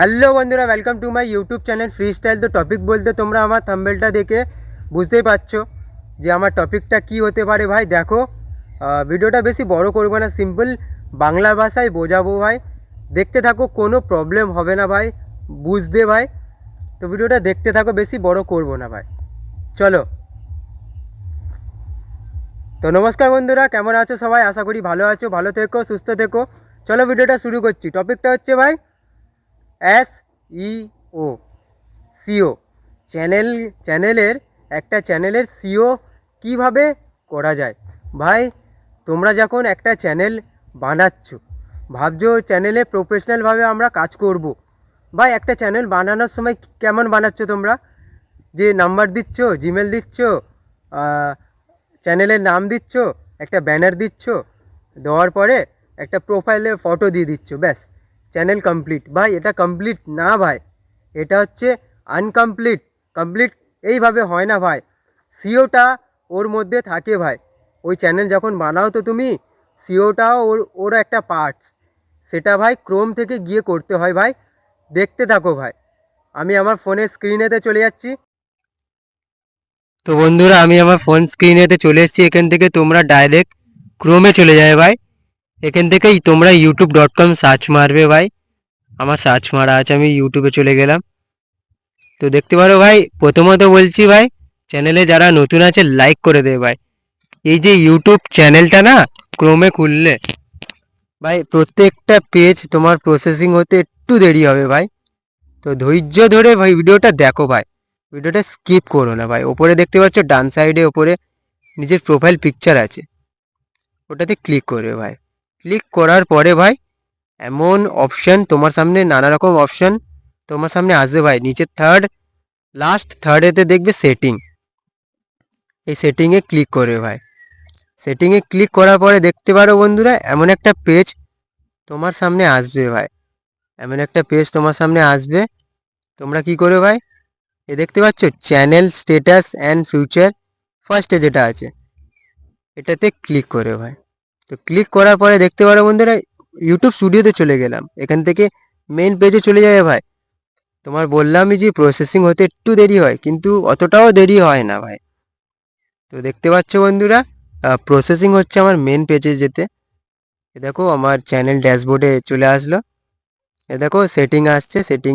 Hello বন্ধুরা welcome to my YouTube channel freestyle তো topic বলতে তোমরা আমার থাম্বেলটা দেখে বুঝতেই পারছ যে আমার টপিকটা কি হতে পারে ভাই। দেখো ভিডিওটা বেশি বড় করব না সিম্পল বাংলা ভাষায় বোঝাবো ভাই। দেখতে থাকো, কোনো প্রবলেম হবে না ভাই, বুঝতে ভাই। তো ভিডিওটা দেখতে থাকো, বেশি বড় করব না ভাই। চলো। তো নমস্কার বন্ধুরা, কেমন আছো সবাই? আশা করি ভালো আছো, ভালো থেকো, সুস্থ থেকো। চলো ভিডিওটা শুরু করছি। টপিকটা হচ্ছে ভাই S E O, SEO. Channel, চ্যানেলের, একটা চ্যানেলের সিও কীভাবে করা যায়? ভাই, তোমরা যখন একটা চ্যানেল বানাচ্ছ, ভাবছ চ্যানেলে প্রফেশনালভাবে আমরা কাজ করব। ভাই, একটা চ্যানেল বানানোর সময় কেমন বানাচ্ছ তোমরা? যে নাম্বার দিচ্ছ, জিমেল দিচ্ছ চ্যানেলের নাম দিচ্ছ, একটা ব্যানার দিচ্ছ, দেওয়ার পরে একটা প্রোফাইলে ফটো দিয়ে দিচ্ছ, ব্যাস। চ্যানেল কমপ্লিট ভাই, এটা কমপ্লিট না ভাই। এটা হচ্ছে আনকমপ্লিট কমপ্লিট এইভাবে হয় না ভাই। সিওটা ওর মধ্যে থাকে ভাই। ওই চ্যানেল যখন বানাও তো তুমি সিওটাও ওর ওর একটা পার্টস সেটা ভাই ক্রোম থেকে গিয়ে করতে হয় ভাই। দেখতে থাকো ভাই। আমি আমার ফোনের স্ক্রিনেতে চলে যাচ্ছি। তো বন্ধুরা, আমি আমার ফোন স্ক্রিনেতে চলে এসেছি। এখান থেকে তোমরা ডাইরেক্ট ক্রোমে চলে যাবে ভাই। এখান থেকেই তোমরা ইউটিউব ডট কম সার্চ মারবে ভাই। আমার সার্চ মারা আছে, আমি ইউটিউবে চলে গেলাম। তো দেখতে পারো ভাই, প্রথমত বলছি ভাই চ্যানেলে যারা নতুন আছে লাইক করে দেবে ভাই। এই যে ইউটিউব চ্যানেলটা না, ক্রোমে খুললে, ভাই প্রত্যেকটা পেজ তোমার প্রসেসিং হতে একটু দেরি হবে ভাই। তো ধৈর্য ধরে ভাই ভিডিওটা দেখো ভাই। ভিডিওটা স্কিপ করো না ভাই। ওপরে দেখতে পাচ্ছ, ডান সাইডে ওপরে নিজের প্রোফাইল পিকচার আছে। ওটাতে ক্লিক করবে ভাই। ক্লিক করার পরে ভাই, এমন অপশন তোমার সামনে নানা রকম অপশন তোমার সামনে আসবে ভাই। নিচে থার্ড লাস্ট থার্ডেতে দেখবে সেটিং এই সেটিংয়ে ক্লিক করবে ভাই। সেটিংয়ে ক্লিক করার পরে দেখতে পারো বন্ধুরা, এমন একটা পেজ তোমার সামনে আসবে ভাই। এমন একটা পেজ তোমার সামনে আসবে। তোমরা কি করবে ভাই? এ দেখতে পাচ্ছ চ্যানেল স্টেটাস অ্যান্ড ফিউচার ফার্স্টে যেটা আছে, এটাতে ক্লিক করে ভাই। তো ক্লিক করার পরে দেখতে পারো বন্ধুরা ইউটিউব স্টুডিওতে চলে গেলাম। এখান থেকে মেন পেজে চলে যাবে ভাই। তোমার বললামই যে প্রসেসিং হতে একটু দেরি হয়, কিন্তু অতটাও দেরি হয় না ভাই। তো দেখতে পাচ্ছ বন্ধুরা প্রসেসিং হচ্ছে আমার মেন পেজে যেতে। এ দেখো, আমার চ্যানেল ড্যাশবোর্ডে চলে আসলো। এ দেখো সেটিং আসছে সেটিং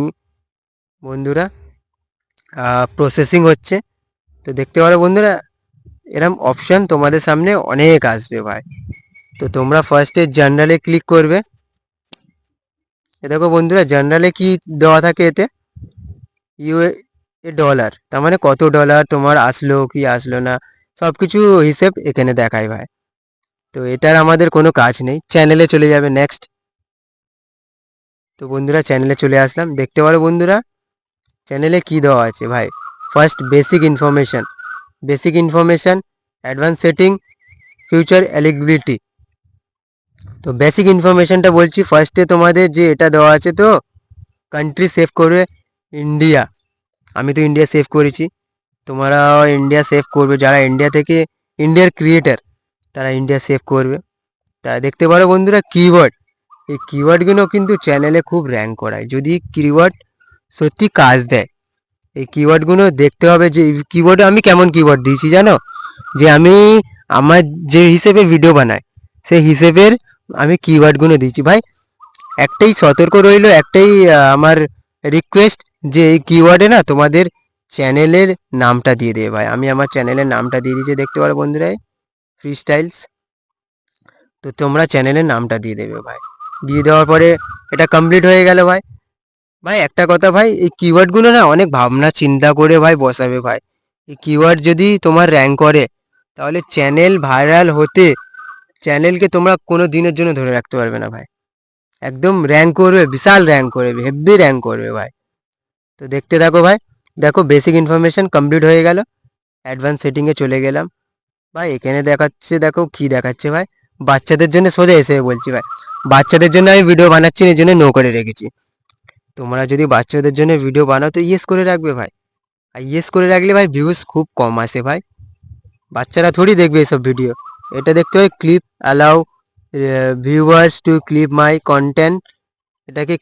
বন্ধুরা প্রসেসিং হচ্ছে। তো দেখতে পারো বন্ধুরা, এরম অপশান তোমাদের সামনে অনেক আসবে ভাই। তো তোমরা ফার্স্টে জার্নালে ক্লিক করবে। এ দেখো বন্ধুরা জার্নালে কি দেওয়া থাকে এতে? ইউ এ ডলার তার মানে কত ডলার তোমার আসলো কি আসলো না সব কিছু হিসেব এখানে দেখায় ভাই। তো এটার আমাদের কোনো কাজ নেই চ্যানেলে চলে যাবে নেক্সট তো বন্ধুরা চ্যানেলে চলে আসলাম। দেখতে পারো বন্ধুরা চ্যানেলে কি দেওয়া আছে ভাই? First basic information basic information advance setting future eligibility তো বেসিক ইনফরমেশনটা বলছি ফার্স্টে তোমাদের যে এটা দেওয়া আছে তো কান্ট্রি সেভ করবে ইন্ডিয়া আমি তো ইন্ডিয়া সেভ করেছি। তোমরা ইন্ডিয়া সেভ করবে। যারা ইন্ডিয়া থেকে ইন্ডিয়ার ক্রিয়েটার তারা ইন্ডিয়া সেভ করবে। তা দেখতে পারো বন্ধুরা কিওয়ার্ড এই কিওয়ার্ডগুলো কিন্তু চ্যানেলে খুব র্যাঙ্ক করায়। যদি কিওয়ার্ড সত্যি কাজ দেয়, এই কিওয়ার্ডগুলো দেখতে হবে যে কিওয়ার্ডে আমি কেমন কিওয়ার্ড দিয়েছি জানো? যে আমি আমার যে হিসেবে ভিডিও বানাই সেই হিসেবের আমি কিওয়ার্ডগুলো দিয়েছি। ভাই, একটাই সতর্ক রইল, একটাই আমার রিকোয়েস্ট যে এই কিওয়ার্ডে না তোমাদের চ্যানেলের নামটা দিয়ে দেবে ভাই। আমি আমার চ্যানেলের নামটা দিয়ে দিয়েছি, দেখতে পারো বন্ধুরা ফ্রি স্টাইলস তো তোমরা চ্যানেলের নামটা দিয়ে দেবে ভাই। দিয়ে দেওয়ার পরে এটা কমপ্লিট হয়ে গেল ভাই। ভাই, একটা কথা ভাই, এই কিওয়ার্ডগুলো না অনেক ভাবনা চিন্তা করে ভাই বসাবে ভাই। এই কিওয়ার্ড যদি তোমার র্যাঙ্ক করে, তাহলে চ্যানেল ভাইরাল হতে চ্যানেলকে তোমরা কোনো দিনের জন্য ধরে রাখতে পারবে না ভাই। একদম র্যাঙ্ক করবে, বিশাল র্যাঙ্ক করবে হেভি র্যাঙ্ক করবে ভাই। তো দেখতে থাকো ভাই, দেখো বেসিক ইনফরমেশন কমপ্লিট হয়ে গেল। অ্যাডভান্স সেটিংয়ে চলে গেলাম। ভাই, এখানে দেখাচ্ছে, দেখো কি দেখাচ্ছে ভাই? বাচ্চাদের জন্য সোজা এসে বলছি ভাই। বাচ্চাদের জন্য আমি ভিডিও বানাচ্ছি এই জন্য নো করে রেখেছি। তোমরা যদি বাচ্চাদের জন্য ভিডিও বানাও তো ইয়েস করে রাখবে ভাই। আর ইয়েস করে রাখলে ভাই ভিউজ খুব কম আসে ভাই। বাচ্চারা থোড়ি দেখবে এসব ভিডিও এটা দেখতে হয় clip allow viewers to clip my content এটাকে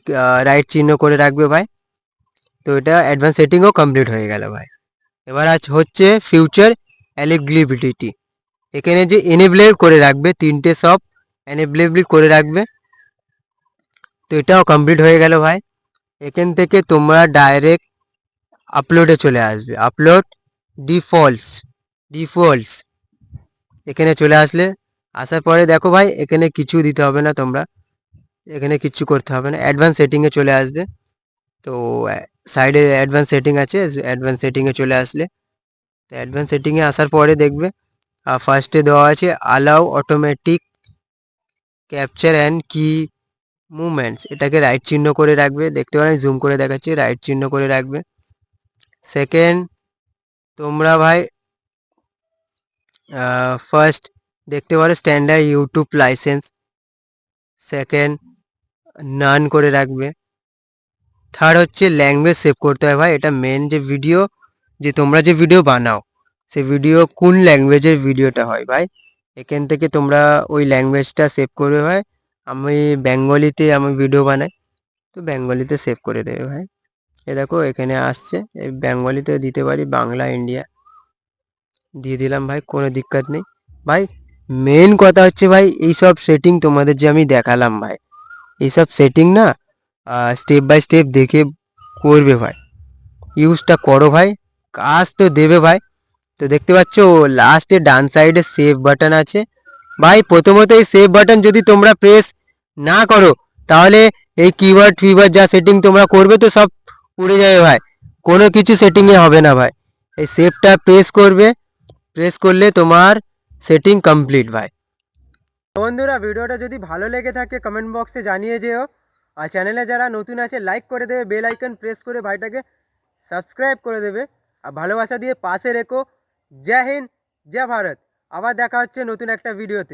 রাইট চিহ্ন করে রাখবে ভাই। তো এটা অ্যাডভান্স সেটিংও কমপ্লিট হয়ে গেল ভাই। এবার আজ হচ্ছে ফিউচার এলিজিবিলিটি এখানে যে এনেবলেল করে রাখবে, তিনটে সব এনেবলেবলি করে রাখবে। তো এটাও কমপ্লিট হয়ে গেল ভাই। এখান থেকে তোমরা ডাইরেক্ট আপলোডে চলে আসবে। আপলোড ডিফল্টস ডিফল্টস এখানে চলে আসলে, আসার পরে দেখো ভাই, এখানে কিছু দিতে হবে না তোমরা। এখানে কিচ্ছু করতে হবে না। অ্যাডভান্স সেটিংয়ে চলে আসবে। তো সাইডে অ্যাডভান্স সেটিং আছে অ্যাডভান্স সেটিংয়ে চলে আসলে। তো অ্যাডভান্স সেটিংয়ে আসার পরে দেখবে ফার্স্টে দেওয়া আছে allow automatic capture and key movements এটাকে রাইট চিহ্ন করে রাখবে। দেখতে পারেন জুম করে দেখাচ্ছি রাইট চিহ্ন করে রাখবে। সেকেন্ড তোমরা ভাই ফার্স্ট দেখতে পারো standard YouTube licence second none করে রাখবে থার্ড হচ্ছে ল্যাঙ্গুয়েজ সেভ করতে হয় ভাই, এটা মেন যে ভিডিও যে তোমরা যে ভিডিও বানাও, সে ভিডিও কোন ল্যাঙ্গুয়েজের ভিডিওটা হয় ভাই? এখান থেকে তোমরা ওই ল্যাঙ্গুয়েজটা সেভ করবে ভাই, আমি বেঙ্গলিতে আমি ভিডিও বানাই, তো বেঙ্গলিতে সেভ করে দেবে ভাই। এ দেখো এখানে আসছে, এই বেঙ্গলিতে দিতে পারি বাংলা ইন্ডিয়া দিয়ে দিলাম ভাই, কোনো দিক্কত নেই। ভাই মেন কথা হচ্ছে ভাই, এইসব সেটিং তোমাদের যে আমি দেখালাম ভাই, এইসব সেটিং না স্টেপ বাই স্টেপ দেখে করবে ভাই। ইউজটা করো ভাই, কাজ তো দেবে ভাই। তো দেখতে পাচ্ছ লাস্টে ডান সাইডে সেভ বাটন আছে। ভাই, প্রথমত এই সেভ বাটন যদি তোমরা প্রেস না করো, তাহলে এই কিওয়ার্ড ফিওয়ার্ড যা সেটিং তোমরা করবে তো সব উড়ে যাবে ভাই। কোনো কিছু সেটিংয়ে হবে না ভাই। এই সেভটা প্রেস করবে প্রেস করলে তোমার সেটিং কমপ্লিট ভাই বন্ধুরা, ভিডিওটা যদি ভালো লেগে থাকে কমেন্ট বক্সে জানিয়ে যেও। আর চ্যানেলে যারা নতুন আছে লাইক করে দেবে বেল আইকন প্রেস করে ভাইটাকে সাবস্ক্রাইব করে দেবে। আর ভালোবাসা দিয়ে পাশে রেখো। জয় হিন্দ, জয় ভারত। আবার দেখা হচ্ছে নতুন একটা ভিডিওতে